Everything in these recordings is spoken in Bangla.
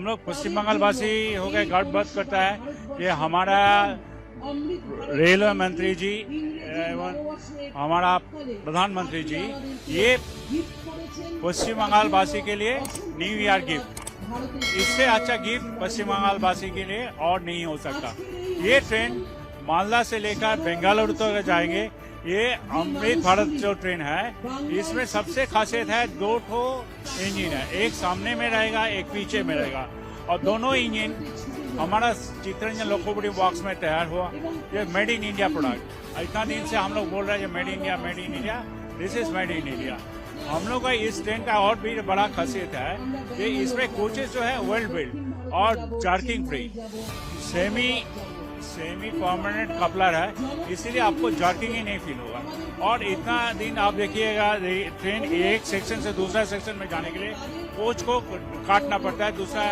हम लोग पश्चिम बंगाल वासी हो गए गर्वबोध करता है। कि हमारा रेलवे मंत्री जी, एवं हमारा प्रधानमंत्री जी, ये पश्चिम बंगाल वासी के लिए न्यू ईयर गिफ्ट इससे अच्छा गिफ्ट पश्चिम बंगाल वासी के लिए और नहीं हो सकता। ये ट्रेन मालदा से लेकर बेंगलुरु तक तो जाएँगे। ये अमृत भारत जो ट्रेन है, इसमें सबसे खासियत है दो ठो इंजन है। एक सामने में रहेगा, एक पीछे में रहेगा। और दोनों इंजन हमारा चित्रंजन लोकोबड़ी बॉक्स में तैयार हुआ। ये मेड इन इंडिया प्रोडक्ट इतना दिन से हम लोग बोल रहे हैं made in India made in India this is made in India हम लोग का इस ट्रेन का और भी बड़ा खासियत है कि इसमें कोचेस जो है वेल बिल्ड और jerking free semi semi permanent coupler है, इसीलिए आपको जर्किंग ही नहीं फील होगा। और इतना दिन आप देखिएगा ट्रेन एक सेक्शन से दूसरा सेक्शन में जाने के लिए कोच को काटना पड़ता है, दूसरा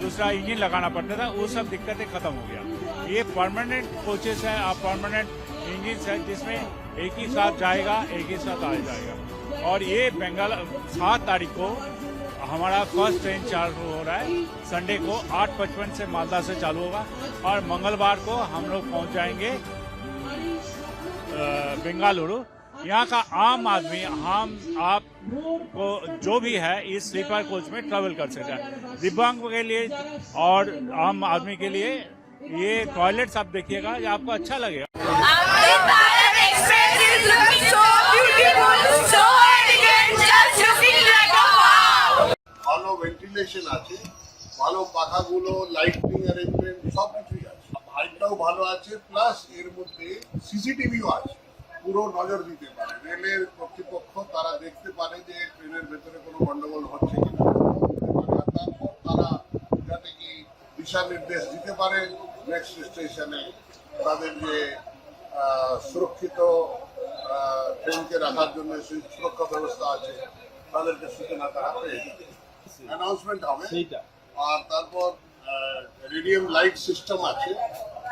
दूसरा इंजन लगाना पड़ता था, वो सब दिक्कतें खत्म हो गया। ये परमानेंट कोचेस है, आप परमानेंट इंजन है, जिसमें एक ही साथ जाएगा, एक ही साथ आ जाएगा। और ये बंगाल सात तारीख को हमारा फ़र्स्ट ट्रेन चालू हो रहा है। संडे को आठ पचपन से मालदा से चालू होगा और मंगलवार को हम लोग पहुँच जाएँगे बेंगालुरु। यहाँ का आम आदमी, हम, आप को जो भी है, इस स्लीपर कोच में ट्रेवल कर सकता है। दिव्यांग के लिए और आम आदमी के लिए ये टॉयलेट्स आप देखिएगा, ये आपको अच्छा लगेगा। ভালো ভেন্টিলেশন আছে। ভালো পাখাগুলো লাইটিং অ্যারেঞ্জমেন্ট সব কিছুই আছে হাইটটাও ভালো আছে প্লাস এর মধ্যে সিসিটিভিও আছে। পুরো নজর দিতে পারে। রেলের কর্তৃপক্ষ, তারা দেখতে পারে যে ট্রেনের ভেতরে কোনো গন্ডগোল হচ্ছে কিনা। তারপর তারা যাতে কি দিশা নির্দেশ দিতে পারে নেক্সট স্টেশনে তাদের যে সুরক্ষিত ট্রেনকে রাখার জন্য সুরক্ষা ব্যবস্থা আছে, তাদেরকে সূচনা তারা পেয়ে অ্যানাউন্সমেন্ট হবে। সেইটা। আর তারপর রেডিয়াম লাইট সিস্টেম আছে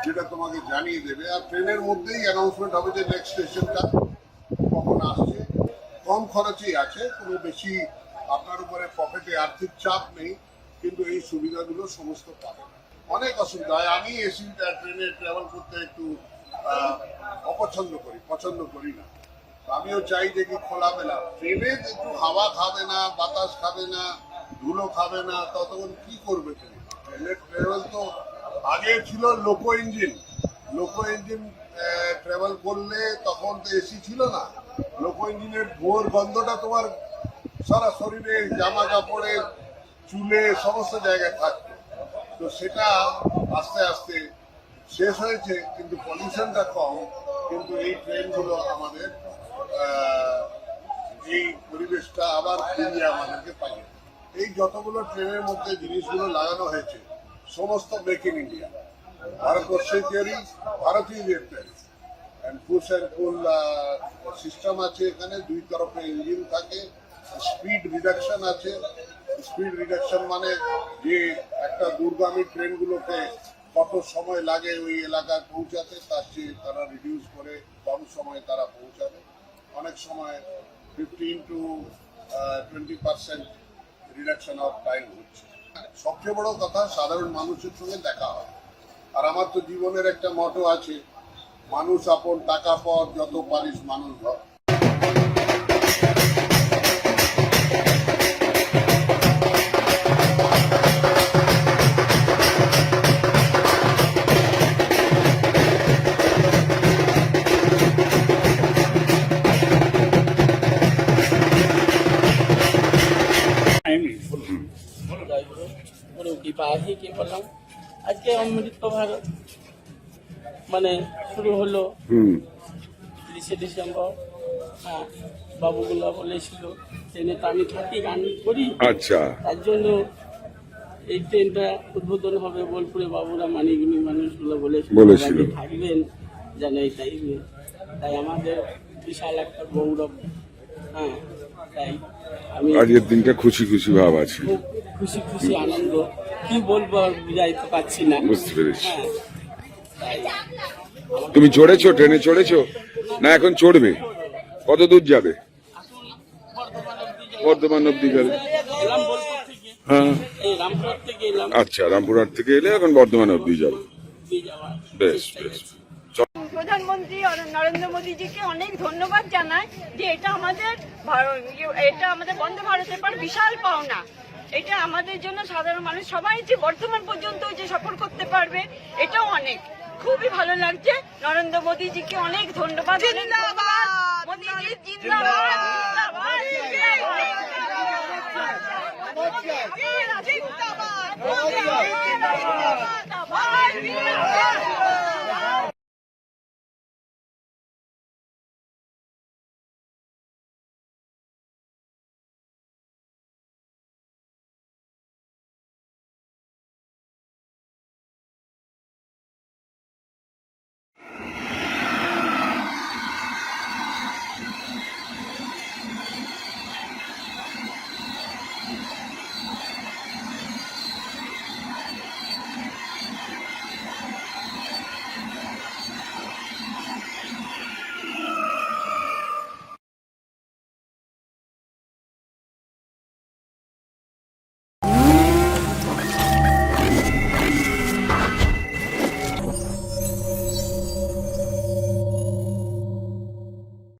যেটা তোমাকে জানিয়ে দেবে। আর ট্রেনের মধ্যেই অ্যানাউন্সমেন্ট হবে যে নেক্সট স্টেশনটা কখন আসছে। কম খরচেই আছে কোনো বেশি আপনার উপরে পকেটে আর্থিক চাপ নেই কিন্তু এই সুবিধাগুলো সমস্ত পাবেন অনেক অসুবিধা হয় আমি এসি ট্রেনে ট্রাভেল করতে একটু অপছন্দ করি পছন্দ করি না। আমিও চাই যে কি খোলামেলা। ট্রেনে একটু হাওয়া খাবে না বাতাস খাবে না ধুলো খাবে না, ততক্ষণ কি করবে ট্রাভেল তো আগে ছিল loco engine loco engine travel করলে তখন তো এসি ছিল না। লোকো ইঞ্জিনের ধোঁয়ার গন্ধটা তোমার সারা শরীরে জামা কাপড়ে চুলে সমস্ত জায়গায় থাকতো। তো সেটা আস্তে আস্তে শেষ হয়েছে, কিন্তু পলিউশনটা কম। কিন্তু এই ট্রেনগুলো আমাদের এই পরিবেশটা আবার ফিরিয়ে আমাদেরকে। এই যতগুলো ট্রেনের মধ্যে জিনিসগুলো লাগানো হয়েছে, সমস্ত মেক ইন ইন্ডিয়া ভারতবর্ষের তৈরি ভারতীয়দের তৈরি পুশ অ্যান্ড সিস্টেম আছে এখানে, দুই তরফে ইঞ্জিন থাকে স্পিড রিডাকশন আছে। স্পিড রিডাকশন মানে যে একটা দূরগামী ট্রেনগুলোকে কত সময় লাগে ওই এলাকায় পৌঁছাতে, তার চেয়ে তারা রিডিউস করে কম সময়ে তারা পৌঁছাবে। অনেক সময় fifteen to twenty percent reduction of time হচ্ছে। সবচেয়ে বড় কথা, সাধারণ মানুষের সঙ্গে দেখা হয়। আর আমার তো জীবনের একটা মটো আছে, মানুষ আপন, টাকা পর যত পারিস মানুষ ধর। অমৃত ভারত মানে শুরু হলো তিরিশে ডিসেম্বর। হ্যাঁ বাবুগুলো বলেছিল ট্রেনে তো আমি থাকি গান করি। আচ্ছা। তার জন্য এই ট্রেনটা উদ্বোধন হবে বোলপুরে। বাবুরা মানিগুনি মানুষগুলো বলেছিল। থাকবেন যেন এই টাইমে তাই আমাদের বিশাল একটা গৌরব। হ্যাঁ তাই আমি আজকের দিনটা খুশি খুশি ভাব আছে। খুশি খুশি আনন্দ। কি বলব আর বুঝাইতে পারছি না। বুঝতে পেরেছি। হ্যাঁ। তুমি চড়েছো ট্রেনে চড়েছো? না এখন চড়বে। কত দূর যাবে? বর্ধমান অব্দি গেলে। হ্যাঁ। থেকে আচ্ছা রামপুরহাট থেকে এলে এখন বর্ধমান অব্দি যাব। বেশ বেশ। প্রধানমন্ত্রী নরেন্দ্র মোদীজিকে অনেক ধন্যবাদ জানাই যে এটা আমাদের ইয়ে- এটা আমাদের বন্দে ভারতের পর বিশাল পাওনা। এটা আমাদের জন্য সাধারণ মানুষ। সবাই যে বর্তমান পর্যন্ত যে সফর করতে পারবে এটাও অনেক। খুবই ভালো লাগছে। নরেন্দ্র মোদীজিকে অনেক ধন্যবাদ।